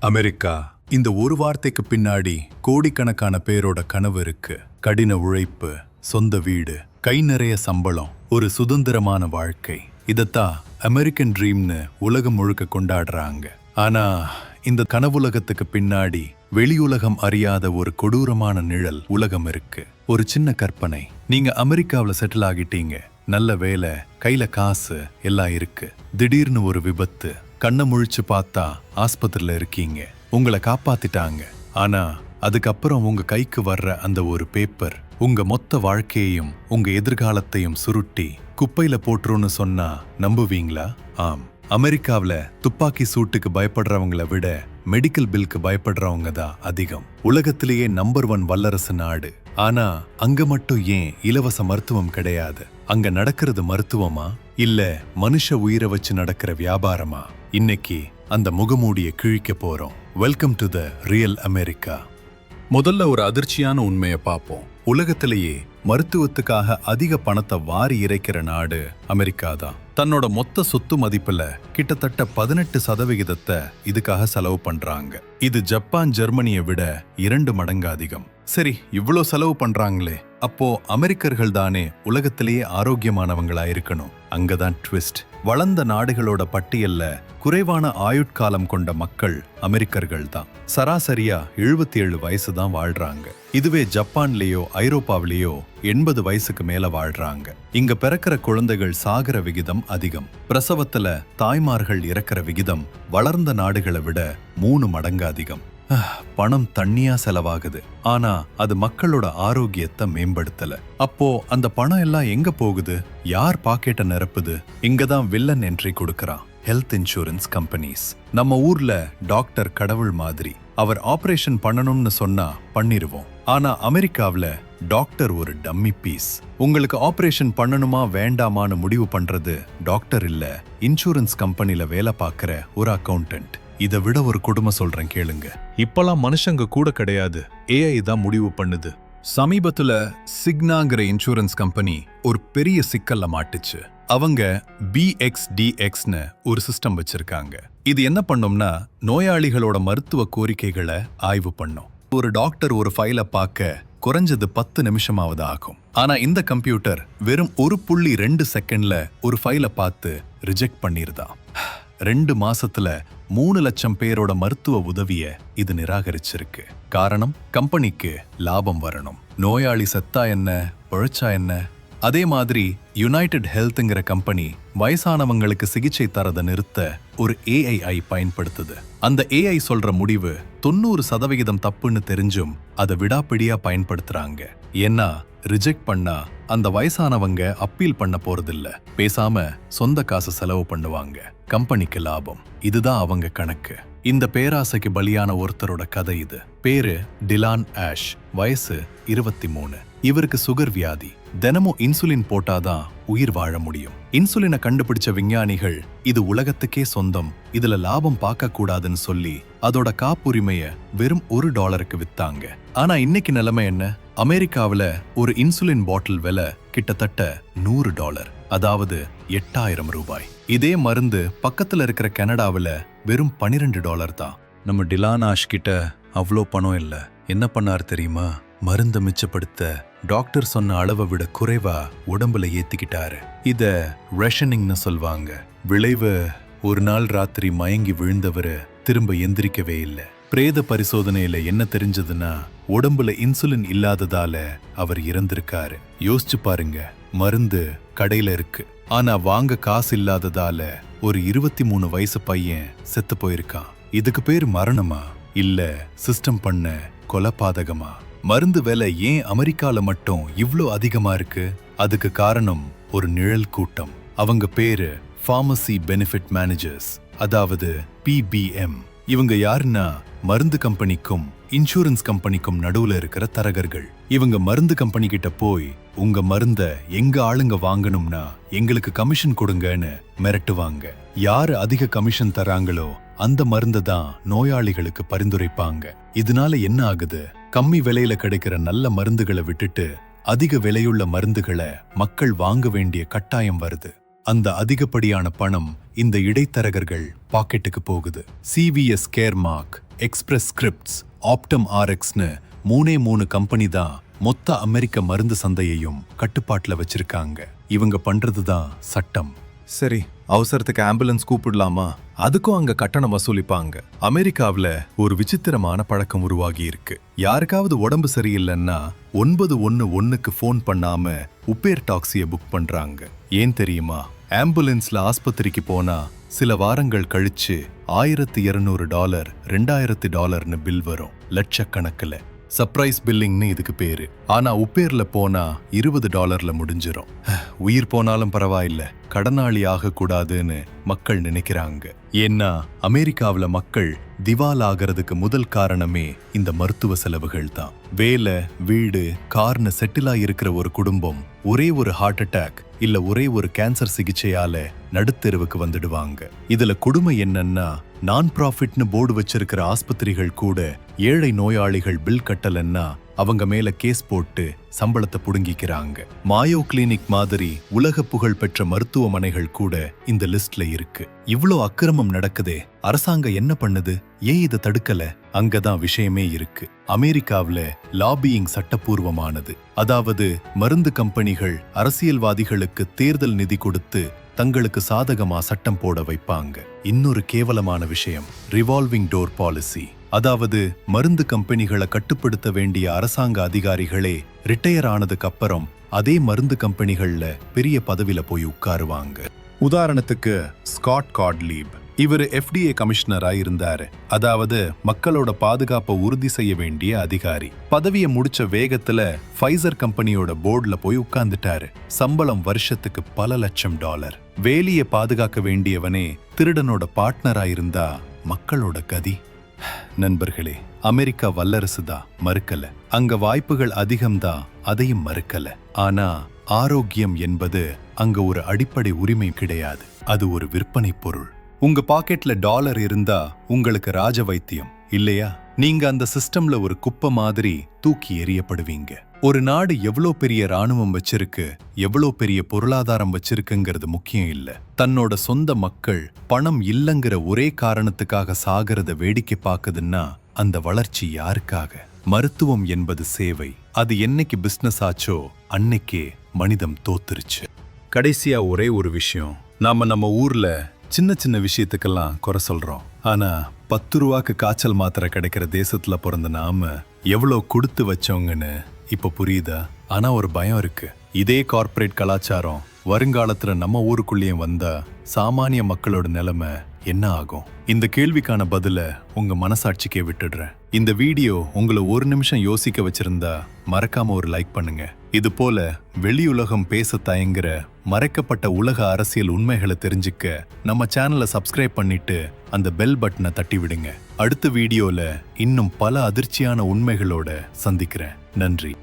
America. இந்த ஒரு வார்த்தைக்கு பின்னாடி கோடிக்கணக்கான பேரோட கனவு இருக்கு. கடின உழைப்பு சொந்த வீடு கை நிறைய சம்பளம் ஒரு சுதந்திரமான வாழ்க்கை. இதத்தான் அமெரிக்கன் ட்ரீம்னு உலகம் முழுக்க கொண்டாடுறாங்க. ஆனா இந்த கனவுலகத்துக்கு பின்னாடி வெளியுலகம் அறியாத ஒரு கொடூரமான நிழல் உலகம் இருக்கு. ஒரு சின்ன கற்பனை. நீங்க அமெரிக்காவில் செட்டில் ஆகிட்டீங்க. நல்ல வேலை கையில காசு எல்லாம் இருக்கு. திடீர்னு ஒரு விபத்து கண்ணை முழிச்சு பார்த்தா ஆஸ்பத்திரியில இருக்கீங்க. உங்களை காப்பாத்திட்டாங்க. ஆனா அதுக்கப்புறம் உங்க கைக்கு வர்ற அந்த ஒரு பேப்பர் உங்க மொத்த வாழ்க்கையையும் உங்க எதிர்காலத்தையும் சுருட்டி குப்பையில போட்டுருன்னு சொன்னா நம்புவீங்களா? ஆம். அமெரிக்காவில துப்பாக்கி சூட்டுக்கு பயப்படுறவங்கள விட மெடிக்கல் பில்க்கு பயப்படுறவங்க தான் அதிகம். உலகத்திலேயே நம்பர் ஒன் வல்லரசு நாடு. ஆனா அங்க மட்டும் ஏன் இலவச மருத்துவம் கிடையாது? அங்க நடக்கிறது மருத்துவமா? இல்ல மனுஷ உயிரை வச்சு நடக்கிற வியாபாரமா? இன்னைக்கு அந்த முகமூடிய கிழிக்க போறோம். Welcome to the real America முதல்ல ஒரு அதிர்ச்சியான உண்மையை பார்ப்போம் உலகத்திலேயே மருத்துவத்துக்காக அதிக பணத்தை வாரி இறைக்கிற நாடு அமெரிக்கா தான் தன்னோட மொத்த சொத்து மதிப்புல கிட்டத்தட்ட பதினெட்டு சதவிகிதத்தை இதுக்காக செலவு பண்றாங்க. இது ஜப்பான் ஜெர்மனியை விட இரண்டு மடங்கு அதிகம். சரி இவ்வளோ செலவு பண்றாங்களே. அப்போ அமெரிக்கர்கள் தானே உலகத்திலேயே ஆரோக்கியமானவங்களா இருக்கணும். அங்கதான் ட்விஸ்ட் வளர்ந்த நாடுகளோட பட்டியல்ல குறைவான ஆயுட்காலம் கொண்ட மக்கள் அமெரிக்கர்கள் தான். சராசரியா எழுபத்தி ஏழு வயசு தான் வாழ்றாங்க. இதுவே ஜப்பான்லேயோ ஐரோப்பாவிலேயோ எண்பது வயசுக்கு மேல வாழ்றாங்க. இங்க பிறக்கிற குழந்தைகள் சாகிற விகிதம் அதிகம். பிரசவத்துல தாய்மார்கள் இறக்கிற விகிதம் வளர்ந்த நாடுகளை விட மூணு மடங்கு அதிகம். ஆஹ், பணம் தண்ணியா செலவாகுது. ஆனா அது மக்களோட ஆரோக்கியத்தை மேம்படுத்தல. அப்போ அந்த பணம் எல்லாம் எங்க போகுது? யார் பாக்கெட்டை நிரப்புது? இங்க தான் வில்லன் என்ட்ரி கொடுக்கறான். ஹெல்த் இன்சூரன்ஸ் கம்பெனிஸ் நம்ம ஊர்ல டாக்டர் கடவுள் மாதிரி. அவர் ஆபரேஷன் பண்ணணும்னு சொன்னா பண்ணிருவோம். ஆனா அமெரிக்காவுல டாக்டர் ஒரு டம்மி பீஸ். உங்களுக்கு ஆபரேஷன் பண்ணணுமா வேண்டாமான்னு முடிவு பண்றது டாக்டர் இல்ல இன்சூரன்ஸ் கம்பெனில வேலை பார்க்கிற ஒரு அக்கவுண்டன்ட். இதை விட ஒரு கொடுமை சொல்றேன் கேளுங்க. இப்பெல்லாம் மனுஷங்க கூட கிடையாது. ஏஐ தான் முடிவு பண்ணுது. சமீபத்துல சிக்னாங்கிற இன்சூரன்ஸ் கம்பெனி ஒரு பெரிய சிக்கல்ல மாட்டுச்சு. அவங்க பிஎக்ஸ்டிஎக்ஸ்னு ஒரு சிஸ்டம் வச்சிருக்காங்க. இது என்ன பண்ணும்னா நோயாளிகளோட மருத்துவ கோரிக்கைகளை ஆய்வு பண்ணும். ஒரு டாக்டர் ஒரு ஃபைலை பார்க்க குறைஞ்சது பத்து நிமிஷமாவது ஆகும். ஆனா இந்த கம்ப்யூட்டர் வெறும் ஒரு புள்ளி ரெண்டு செகண்ட்ல ஒரு ஃபைலை பார்த்து ரிஜெக்ட் பண்ணிருதான் ரெண்டு மாசத்துல மூணு லட்சம் பேரோட மருத்துவ உதவிய இது நிராகரிச்சிருக்கு. காரணம் கம்பெனிக்கு லாபம் வரணும். நோயாளி செத்தா என்ன உழைச்சா என்ன அதே மாதிரி யுனைடெட் ஹெல்த்ங்கிற கம்பெனி வயசானவங்களுக்கு சிகிச்சை தரத நிறுத்த ஒரு ஏஐஐ பயன்படுத்துது. அந்த ஏஐ சொல்ற முடிவு தொண்ணூறு சதவிகிதம் தப்புன்னு தெரிஞ்சும் அதை விடாப்பிடியா பயன்படுத்துறாங்க. ஏன்னா ரிஜெக்ட் பண்ணா அந்த வயசானவங்க அப்பீல் பண்ண போறதில்ல. பேசாம சொந்த காசு செலவு பண்ணுவாங்க. கம்பெனிக்கு லாபம். இதுதான் அவங்க கணக்கு. இந்த பேராசைக்கு பலியான ஒருத்தரோட கதை இது. பேரு டிலான் ஆஷ். வயசு இருபத்தி மூணு. இவருக்கு சுகர் வியாதி. தினமும் இன்சுலின் போட்டாதான் உயிர் வாழ முடியும். இன்சுலினை கண்டுபிடிச்ச விஞ்ஞானிகள் இது உலகத்துக்கே சொந்தம் இதுல லாபம் பார்க்க கூடாதுன்னு சொல்லி அதோட காப்புரிமைய வெறும் ஒரு டாலருக்கு வித்தாங்க. ஆனா இன்னைக்கு நிலைமை என்ன? அமெரிக்காவுல ஒரு இன்சுலின் பாட்டில் விலை கிட்டத்தட்ட நூறு டாலர் அதாவது எட்டாயிரம் ரூபாய். இதே மருந்து பக்கத்துல இருக்கிற கனடாவுல வெறும் பனிரெண்டு டாலர் தான். நம்ம டிலானாஷ் கிட்ட அவ்வளோ பணம் இல்ல. என்ன பண்ணார் தெரியுமா? மருந்தை மிச்சப்படுத்த டாக்டர் சொன்ன அளவை விட குறைவா உடம்புல ஏத்திக்கிட்டாரு. இத ரேஷனிங்னு சொல்வாங்க. விளைவு ஒரு நாள் ராத்திரி மயங்கி விழுந்தவரு திரும்ப எந்திரிக்கவே இல்லை. பிரேத பரிசோதனையில என்ன தெரிஞ்சதுன்னா உடம்புல இன்சுலின் இல்லாததால அவர் இறந்திருக்காரு. யோசிச்சு பாருங்க மருந்து கடையில இருக்கு. ஆனா வாங்க காசு இல்லாததால ஒரு இருபத்தி மூணு வயசு பையன் செத்து போயிருக்கான். இதுக்கு பேர் மரணமா? இல்ல சிஸ்டம் பண்ண கொலபாதகமா? மருந்து விலை ஏன் அமெரிக்கால மட்டும் இவ்ளோ அதிகமா இருக்கு? அதுக்கு காரணம் ஒரு நிழல் கூட்டம். அவங்க பேரு ஃபார்மசி பெனிஃபிட் மேனேஜர்ஸ் அதாவது பிபிஎம் இவங்க யாருன்னா மருந்து கம்பெனிக்கும் இன்சூரன்ஸ் கம்பெனிக்கும் நடுவுல இருக்கிற தரகர்கள். இவங்க மருந்து கம்பெனி கிட்ட போய் உங்க மருந்த எங்க ஆளுங்க வாங்கணும்னா எங்களுக்கு கமிஷன் கொடுங்கன்னு மிரட்டுவாங்க. யாரு அதிக கமிஷன் தராங்களோ அந்த மருந்தை தான் நோயாளிகளுக்கு பரிந்துரைப்பாங்க. இதனால என்ன ஆகுது? கம்மி விலையில கிடைக்கிற நல்ல மருந்துகளை விட்டுட்டு அதிக விலையுள்ள மருந்துகளை மக்கள் வாங்க வேண்டிய கட்டாயம் வருது. அந்த அதிகப்படியான பணம் இந்த இடைத்தரகர்கள் பாக்கெட்டுக்கு போகுது. CVS Caremark Express Scripts Optum ஆர்எக்ஸ்னு மூணே மூணு கம்பெனி தான் மொத்த அமெரிக்க மருந்து சந்தையையும் கட்டுப்பாட்டுல வச்சிருக்காங்க. இவங்க பண்றதுதான் சட்டம். சரி அவசரத்துக்கு ஆம்புலன்ஸ் கூப்பிடலாமா? அதுக்கும் அங்க கட்டணம் வசூலிப்பாங்க. அமெரிக்காவில ஒரு விசித்திரமான பழக்கம் உருவாகி இருக்கு. யாருக்காவது உடம்பு சரியில்லைன்னா ஒன்பது ஒன்னு ஒன்னுக்கு ஃபோன் பண்ணாம உப்பேர் டாக்ஸியை புக் பண்றாங்க. ஏன் தெரியுமா? ஆம்புலன்ஸ்ல ஆஸ்பத்திரிக்கு போனா சில வாரங்கள் கழிச்சு ஆயிரத்தி இருநூறு டாலர் ரெண்டாயிரத்தி டாலர்னு பில் வரும். லட்சக்கணக்கில். சர்ப்ரைஸ் பில்லிங்னு இதுக்கு பேரு. ஆனா உப்பேர்ல போனா இருபது டாலர்ல முடிஞ்சிரும். உயிர் போனாலும் பரவாயில்லை. கடனாளி ஆகக்கூடாதுன்னு மக்கள் நினைக்கிறாங்க. ஏன்னா அமெரிக்காவில் மக்கள் திவால் ஆகிறதுக்கு முதல் காரணமே இந்த மருத்துவ செலவுகள் தான் வேலை வீடு கார்னு செட்டிலா இருக்கிற ஒரு குடும்பம் ஒரே ஒரு ஹார்ட் அட்டாக் இல்ல ஒரே ஒரு கேன்சர் சிகிச்சையால நடுத்தெருவுக்கு வந்துடுவாங்க. இதுல கொடுமை என்னன்னா நான் ப்ராஃபிட்னு போர்டு வச்சிருக்கிற ஆஸ்பத்திரிகள் கூட ஏழை நோயாளிகள் பில் கட்டலன்னா அவங்க மேல கேஸ் போட்டு சம்பளத்தை புடுங்கிக்கிறாங்க. மாயோ கிளினிக் மாதிரி உலக புகழ் பெற்ற மருத்துவமனைகள் கூட இந்த லிஸ்ட்ல இருக்கு. இவ்ளோ அக்கிரமம் நடக்குதே அரசாங்கம் என்ன பண்ணுது? ஏன் இதை தடுக்கல? அங்கதான் விஷயமே இருக்கு. அமெரிக்காவில லாபியிங் சட்டப்பூர்வமானது. அதாவது மருந்து கம்பெனிகள் அரசியல்வாதிகளுக்கு தேர்தல் நிதி கொடுத்து தங்களுக்கு சாதகமா சட்டம் போட வைப்பாங்க. இன்னொரு கேவலமான விஷயம் ரிவால்விங் டோர் பாலிசி அதாவது மருந்து கம்பெனிகளை கட்டுப்படுத்த வேண்டிய அரசாங்க அதிகாரிகளே ரிட்டையர் ஆனதுக்கு அப்புறம் அதே மருந்து கம்பெனிகள்ல பெரிய பதவியில போய் உட்காருவாங்க. உதாரணத்துக்கு ஸ்காட் காட்லீப் இவர் எஃப்டிஏ கமிஷனரா இருந்தாரு. அதாவது மக்களோட பாதுகாப்பை உறுதி செய்ய வேண்டிய அதிகாரி. பதவியை முடிச்ச வேகத்துல ஃபைசர் கம்பெனியோட போர்டுல போய் உட்கார்ந்துட்டாரு. சம்பளம் வருஷத்துக்கு பல லட்சம் டாலர். வேலியை பாதுகாக்க வேண்டியவனே திருடனோட பார்ட்னரா இருந்தா மக்களோட கதி. நண்பர்களே அமெரிக்கா வல்லரசு தான் மறுக்கல. அங்க வாய்ப்புகள் அதிகம்தான் அதையும் மறுக்கல. ஆனா ஆரோக்கியம் என்பது அங்க ஒரு அடிப்படை உரிமை கிடையாது. அது ஒரு விற்பனை பொருள். உங்க பாக்கெட்ல டாலர் இருந்தா உங்களுக்கு ராஜ வைத்தியம் இல்லையா? நீங்க அந்த சிஸ்டம்ல ஒரு குப்பை மாதிரி தூக்கி எறியப்படுவீங்க. ஒரு நாடு எவ்வளோ பெரிய ராணுவம் வச்சிருக்கு எவ்வளோ பெரிய பொருளாதாரம் வச்சிருக்குங்கிறது முக்கியம் இல்ல. தன்னோட சொந்த மக்கள் பணம் இல்லைங்கிற ஒரே காரணத்துக்காக சாகிறத வேடிக்கை பார்க்குதுன்னா அந்த வளர்ச்சி யாருக்காக? மருத்துவம் என்பது சேவை. அது என்னைக்கு பிசினஸ் ஆச்சோ அன்னைக்கே மனிதம் தோத்துருச்சு. கடைசியா ஒரே ஒரு விஷயம் நாம நம்ம ஊர்ல சின்ன சின்ன விஷயத்துக்கெல்லாம் குறை சொல்றோம். ஆனால் பத்து ரூபாக்கு காய்ச்சல் மாத்திரை கிடைக்கிற தேசத்தில் பிறந்த நாம எவ்வளோ கொடுத்து வச்சோங்கன்னு இப்போ புரியுதா? ஆனால் ஒரு பயம் இருக்கு. இதே கார்ப்பரேட் கலாச்சாரம் வருங்காலத்தில் நம்ம ஊருக்குள்ளேயும் வந்தா சாமானிய மக்களோட நிலைமை என்ன ஆகும்? இந்த கேள்விக்கான பதிலை உங்க மனசாட்சிக்கே விட்டுடுறேன். இந்த வீடியோ உங்களை ஒரு நிமிஷம் யோசிக்க வச்சிருந்தா மறக்காம ஒரு லைக் பண்ணுங்க. இதுபோல வெளியுலகம் பேச தயங்குற மறைக்கப்பட்ட உலக அரசியல் உண்மைகளை தெரிஞ்சுக்க நம்ம சேனலை சப்ஸ்கிரைப் பண்ணிட்டு அந்த பெல் பட்டனை தட்டி விடுங்க அடுத்த வீடியோல இன்னும் பல அதிர்ச்சியான உண்மைகளோட சந்திக்கிறேன். நன்றி.